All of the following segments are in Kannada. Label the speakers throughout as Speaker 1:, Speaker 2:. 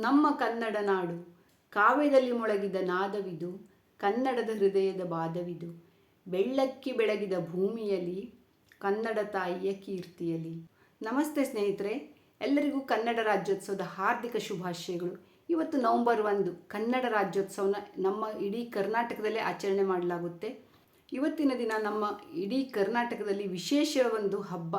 Speaker 1: ನಮ್ಮ ಕನ್ನಡ ನಾಡು ಕಾವ್ಯದಲ್ಲಿ ಮೊಳಗಿದ ನಾದವಿದು, ಕನ್ನಡದ ಹೃದಯದ ಬಾದವಿದು ಬೆಳ್ಳಕ್ಕಿ ಬೆಳಗಿದ ಭೂಮಿಯಲ್ಲಿ, ಕನ್ನಡ ತಾಯಿಯ ಕೀರ್ತಿಯಲಿ ನಮಸ್ತೆ ಸ್ನೇಹಿತರೆ, ಎಲ್ಲರಿಗೂ ಕನ್ನಡ ರಾಜ್ಯೋತ್ಸವದ ಹಾರ್ದಿಕ ಶುಭಾಶಯಗಳು. ಇವತ್ತು ನವಂಬರ್ ಒಂದು, ಕನ್ನಡ ರಾಜ್ಯೋತ್ಸವನ ನಮ್ಮ ಇಡೀ ಕರ್ನಾಟಕದಲ್ಲೇ ಆಚರಣೆ ಮಾಡಲಾಗುತ್ತೆ. ಇವತ್ತಿನ ದಿನ ನಮ್ಮ ಇಡೀ ಕರ್ನಾಟಕದಲ್ಲಿ ವಿಶೇಷ ಒಂದು ಹಬ್ಬ.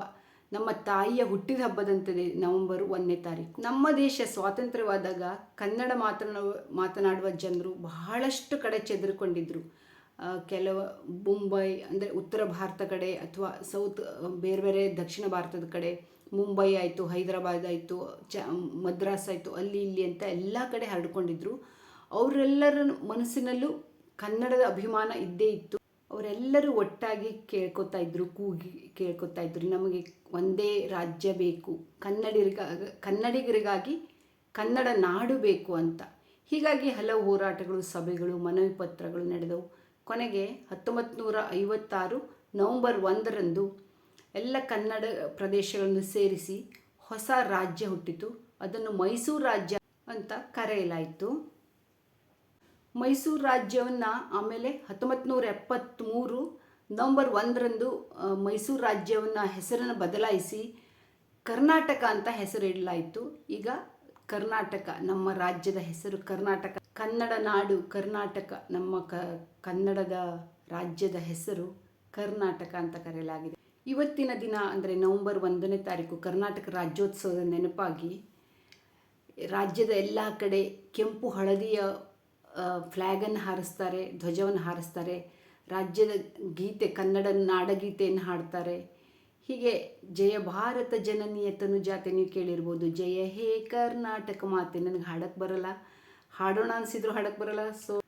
Speaker 1: ನಮ್ಮ ತಾಯಿಯ ಹುಟ್ಟಿದ ಹಬ್ಬದಂತಿದೆ ನವೆಂಬರ್ ಒಂದನೇ ತಾರೀಕು. ನಮ್ಮ ದೇಶ ಸ್ವಾತಂತ್ರ್ಯವಾದಾಗ ಕನ್ನಡ ಮಾತನ ಮಾತನಾಡುವ ಜನರು ಬಹಳಷ್ಟು ಕಡೆ ಚೆದರಿಕೊಂಡಿದ್ರು. ಆ, ಕೆಲವು ಮುಂಬೈ ಅಂದರೆ ಉತ್ತರ ಭಾರತ ಕಡೆ ಅಥವಾ ಸೌತ್ ಬೇರೆ ಬೇರೆ ದಕ್ಷಿಣ ಭಾರತದ ಕಡೆ ಮುಂಬೈ ಆಯಿತು ಹೈದರಾಬಾದ್ ಆಯಿತು ಚ ಮದ್ರಾಸ್ ಆಯಿತು ಅಲ್ಲಿ ಇಲ್ಲಿ ಅಂತ ಎಲ್ಲ ಕಡೆ ಹರಡ್ಕೊಂಡಿದ್ರು. ಅವರೆಲ್ಲರ ಮನಸ್ಸಿನಲ್ಲೂ ಕನ್ನಡದ ಅಭಿಮಾನ ಇದ್ದೇ ಇತ್ತು. ಅವರೆಲ್ಲರೂ ಒಟ್ಟಾಗಿ ಕೇಳ್ಕೊತಾ ಇದ್ರು, ಕೂಗಿ ಕೇಳ್ಕೊತಾ ಇದ್ರು. ನಮಗೆ ಒಂದೇ ರಾಜ್ಯ ಬೇಕು ಕನ್ನಡಿಗರಿಗಾಗಿ ಕನ್ನಡಿಗರಿಗಾಗಿ ಕನ್ನಡ ನಾಡು ಬೇಕು ಅಂತ. ಹೀಗಾಗಿ ಹಲವು ಹೋರಾಟಗಳು, ಸಭೆಗಳು, ಮನವಿ ಪತ್ರಗಳು ನಡೆದವು. ಕೊನೆಗೆ ಹತ್ತೊಂಬತ್ತು ನೂರ ಐವತ್ತಾರು ನವಂಬರ್ ಒಂದರಂದು ಎಲ್ಲ ಕನ್ನಡ ಪ್ರದೇಶಗಳನ್ನು ಸೇರಿಸಿ ಹೊಸ ರಾಜ್ಯ ಹುಟ್ಟಿತು. ಅದನ್ನು ಮೈಸೂರು ರಾಜ್ಯ ಅಂತ ಕರೆಯಲಾಯಿತು. ಮೈಸೂರು ರಾಜ್ಯವನ್ನು ಆಮೇಲೆ ಹತ್ತೊಂಬತ್ತು ನೂರ ಎಪ್ಪತ್ತ್ಮೂರು ನವಂಬರ್ ಒಂದರಂದು ಮೈಸೂರು ರಾಜ್ಯವನ್ನು ಹೆಸರನ್ನು ಬದಲಾಯಿಸಿ ಕರ್ನಾಟಕ ಅಂತ ಹೆಸರಿಡಲಾಯಿತು ಈಗ ಕರ್ನಾಟಕ, ನಮ್ಮ ರಾಜ್ಯದ ಹೆಸರು ಕರ್ನಾಟಕ. ಕನ್ನಡ ನಾಡು ಕರ್ನಾಟಕ, ನಮ್ಮ ಕ, ಕನ್ನಡದ ರಾಜ್ಯದ ಹೆಸರು ಕರ್ನಾಟಕ ಅಂತ ಕರೆಯಲಾಗಿದೆ. ಇವತ್ತಿನ ದಿನ ಅಂದರೆ ನವಂಬರ್ ಒಂದನೇ ತಾರೀಕು ಕರ್ನಾಟಕ ರಾಜ್ಯೋತ್ಸವದ ನೆನಪಾಗಿ ರಾಜ್ಯದ ಎಲ್ಲ ಕಡೆ ಕೆಂಪು ಹಳದಿಯ ಫ್ಲ್ಯಾಗನ್ನು ಹಾರಿಸ್ತಾರೆ, ಧ್ವಜವನ್ನು ಹಾರಿಸ್ತಾರೆ, ರಾಜ್ಯದ ಗೀತೆ, ಕನ್ನಡ ನಾಡಗೀತೆಯನ್ನು ಹಾಡ್ತಾರೆ. ಹೀಗೆ ಜಯ ಭಾರತ ಜನನಿಯ ತನುಜಾತೆ ನೀವು ಕೇಳಿರ್ಬೋದು. ಜಯ ಹೇ ಕರ್ನಾಟಕ ಮಾತೆ. ನನಗೆ ಹಾಡಕ್ಕೆ ಬರಲ್ಲ. ಹಾಡೋಣ ಅನಿಸಿದ್ರು ಹಾಡಕ್ಕೆ ಬರಲ್ಲ. ಸೊ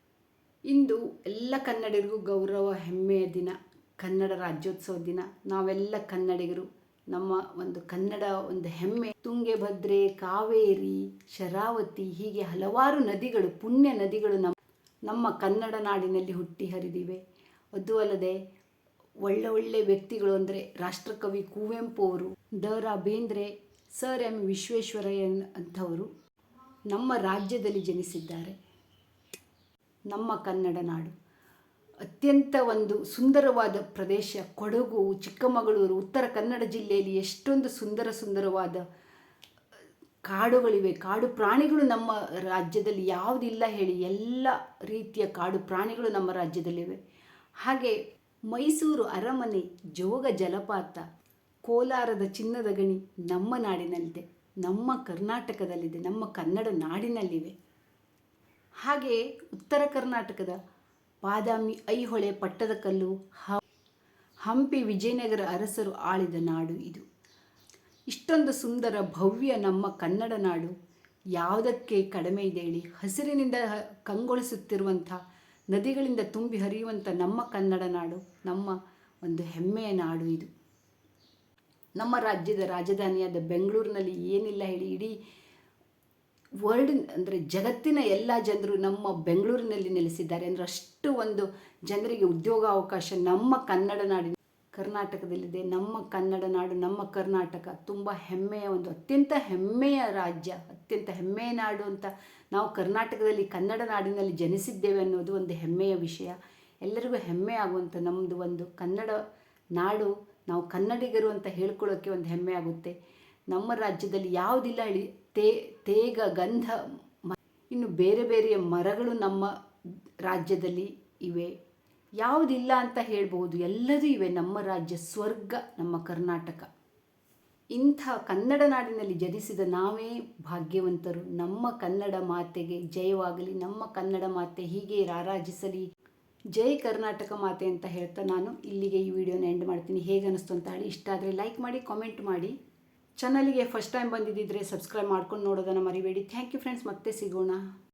Speaker 1: ಇಂದು ಎಲ್ಲ ಕನ್ನಡಿಗರಿಗೂ ಗೌರವ ಹೆಮ್ಮೆಯ ದಿನ. ಕನ್ನಡ ರಾಜ್ಯೋತ್ಸವ ದಿನ. ನಾವೆಲ್ಲ ಕನ್ನಡಿಗರು ನಮ್ಮ ಒಂದು ಕನ್ನಡ ಒಂದು ಹೆಮ್ಮೆ. ತುಂಗೆಭದ್ರೆ, ಕಾವೇರಿ, ಶರಾವತಿ ಹೀಗೆ ಹಲವಾರು ನದಿಗಳು, ಪುಣ್ಯ ನದಿಗಳು ನಮ್ಮ ನಮ್ಮ ಕನ್ನಡ ನಾಡಿನಲ್ಲಿ ಹುಟ್ಟಿ ಹರಿದಿವೆ. ಅದೂ ಅಲ್ಲದೆ ಒಳ್ಳೆ ಒಳ್ಳೆ ವ್ಯಕ್ತಿಗಳು ಅಂದರೆ ರಾಷ್ಟ್ರಕವಿ ಕುವೆಂಪು ಅವರು ದ ರಾ ಬೇಂದ್ರೆ, ಸರ್ ಎಂ ವಿಶ್ವೇಶ್ವರಯ್ಯನ್ ಅಂಥವರು ನಮ್ಮ ರಾಜ್ಯದಲ್ಲಿ ಜನಿಸಿದ್ದಾರೆ. ನಮ್ಮ ಕನ್ನಡ ನಾಡು. ಅತ್ಯಂತ ಒಂದು ಸುಂದರವಾದ ಪ್ರದೇಶ, ಕೊಡಗು, ಚಿಕ್ಕಮಗಳೂರು, ಉತ್ತರ ಕನ್ನಡ ಜಿಲ್ಲೆಯಲ್ಲಿ ಎಷ್ಟೊಂದು ಸುಂದರ ಸುಂದರವಾದ ಕಾಡುಗಳಿವೆ. ಕಾಡು ಪ್ರಾಣಿಗಳು ನಮ್ಮ ರಾಜ್ಯದಲ್ಲಿ ಯಾವುದಿಲ್ಲ ಹೇಳಿ ಎಲ್ಲ ರೀತಿಯ ಕಾಡು ಪ್ರಾಣಿಗಳು ನಮ್ಮ ರಾಜ್ಯದಲ್ಲಿವೆ. ಹಾಗೆ ಮೈಸೂರು ಅರಮನೆ, ಜೋಗ ಜಲಪಾತ, ಕೋಲಾರದ ಚಿನ್ನದ ಗಣಿ ನಮ್ಮ ನಾಡಿನಲ್ಲಿದೆ, ನಮ್ಮ ಕರ್ನಾಟಕದಲ್ಲಿದೆ, ನಮ್ಮ ಕನ್ನಡ ನಾಡಿನಲ್ಲಿವೆ. ಹಾಗೆ ಉತ್ತರ ಕರ್ನಾಟಕದ ಬಾದಾಮಿ ಐಹೊಳೆ ಪಟ್ಟದಕಲ್ಲು ಹಂಪಿ ವಿಜಯನಗರ ಅರಸರು ಆಳಿದ ನಾಡು ಇದು. ಇಷ್ಟೊಂದು ಸುಂದರ ಭವ್ಯ ನಮ್ಮ ಕನ್ನಡ ನಾಡು. ಯಾವುದಕ್ಕೆ ಕಡಿಮೆ ಇದೆ ಹೇಳಿ. ಹಸಿರಿನಿಂದ ಕಂಗೊಳಿಸುತ್ತಿರುವಂಥ, ನದಿಗಳಿಂದ ತುಂಬಿ ಹರಿಯುವಂಥ ನಮ್ಮ ಕನ್ನಡ ನಾಡು, ನಮ್ಮ ಒಂದು ಹೆಮ್ಮೆಯ ನಾಡು ಇದು. ನಮ್ಮ ರಾಜ್ಯದ ರಾಜಧಾನಿಯಾದ ಬೆಂಗಳೂರಿನಲ್ಲಿ ಏನಿಲ್ಲ ಹೇಳಿ. ಇಡೀ ವರ್ಲ್ಡ್ ಅಂದರೆ ಜಗತ್ತಿನ ಎಲ್ಲ ಜನರು ನಮ್ಮ ಬೆಂಗಳೂರಿನಲ್ಲಿ ನೆಲೆಸಿದ್ದಾರೆ ಅಂದರೆ ಅಷ್ಟು ಒಂದು ಜನರಿಗೆ ಉದ್ಯೋಗಾವಕಾಶ ನಮ್ಮ ಕನ್ನಡ ನಾಡಿನ ಕರ್ನಾಟಕದಲ್ಲಿದೆ. ನಮ್ಮ ಕನ್ನಡ ನಾಡು, ನಮ್ಮ ಕರ್ನಾಟಕ ತುಂಬ ಹೆಮ್ಮೆಯ ಒಂದು ಅತ್ಯಂತ ಹೆಮ್ಮೆಯ ರಾಜ್ಯ, ಅತ್ಯಂತ ಹೆಮ್ಮೆಯ ನಾಡು ಅಂತ ನಾವು ಕರ್ನಾಟಕದಲ್ಲಿ, ಕನ್ನಡ ನಾಡಿನಲ್ಲಿ ಜನಿಸಿದ್ದೇವೆ ಅನ್ನೋದು ಒಂದು ಹೆಮ್ಮೆಯ ವಿಷಯ. ಎಲ್ಲರಿಗೂ ಹೆಮ್ಮೆ ಆಗುವಂಥ ನಮ್ಮದು ಒಂದು ಕನ್ನಡ ನಾಡು ನಾವು ಕನ್ನಡಿಗರು ಅಂತ ಹೇಳ್ಕೊಳ್ಳೋಕ್ಕೆ ಒಂದು ಹೆಮ್ಮೆ ಆಗುತ್ತೆ. ನಮ್ಮ ರಾಜ್ಯದಲ್ಲಿ ಯಾವುದಿಲ್ಲ ಹೇಳಿ, ತೇ, ತೇಗ, ಗಂಧ ಇನ್ನು ಬೇರೆ ಬೇರೆಯ ಮರಗಳು ನಮ್ಮ ರಾಜ್ಯದಲ್ಲಿ ಇವೆ. ಯಾವುದಿಲ್ಲ ಅಂತ ಹೇಳ್ಬೋದು ಎಲ್ಲದೂ ಇವೆ. ನಮ್ಮ ರಾಜ್ಯ ಸ್ವರ್ಗ, ನಮ್ಮ ಕರ್ನಾಟಕ. ಇಂಥ ಕನ್ನಡ ನಾಡಿನಲ್ಲಿ ಜನಿಸಿದ ನಾವೇ ಭಾಗ್ಯವಂತರು. ನಮ್ಮ ಕನ್ನಡ ಮಾತೆಗೆ ಜಯವಾಗಲಿ, ನಮ್ಮ ಕನ್ನಡ ಮಾತೆ ಹೀಗೆ ರಾರಾಜಿಸಲಿ. ಜೈ ಕರ್ನಾಟಕ ಮಾತೆ ಅಂತ ಹೇಳ್ತಾ ನಾನು ಇಲ್ಲಿಗೆ ಈ ವಿಡಿಯೋನ ಎಂಡ್ ಮಾಡ್ತೀನಿ. ಹೇಗೆ ಅನ್ನಿಸ್ತು ಅಂತ ಹೇಳಿ ಇಷ್ಟ ಆದರೆ ಲೈಕ್ ಮಾಡಿ ಕಾಮೆಂಟ್ ಮಾಡಿ. ಚಾನಲಿಗೆ ಫಸ್ಟ್ ಟೈಮ್ ಬಂದಿದ್ದಿದ್ರೆ ಸಬ್ಸ್ಕ್ರೈಬ್ ಮಾಡ್ಕೊಂಡು ನೋಡೋದನ್ನು ಮರಿಬೇಡಿ. ಥ್ಯಾಂಕ್ ಯು ಫ್ರೆಂಡ್ಸ್ ಮತ್ತೆ ಸಿಗೋಣ.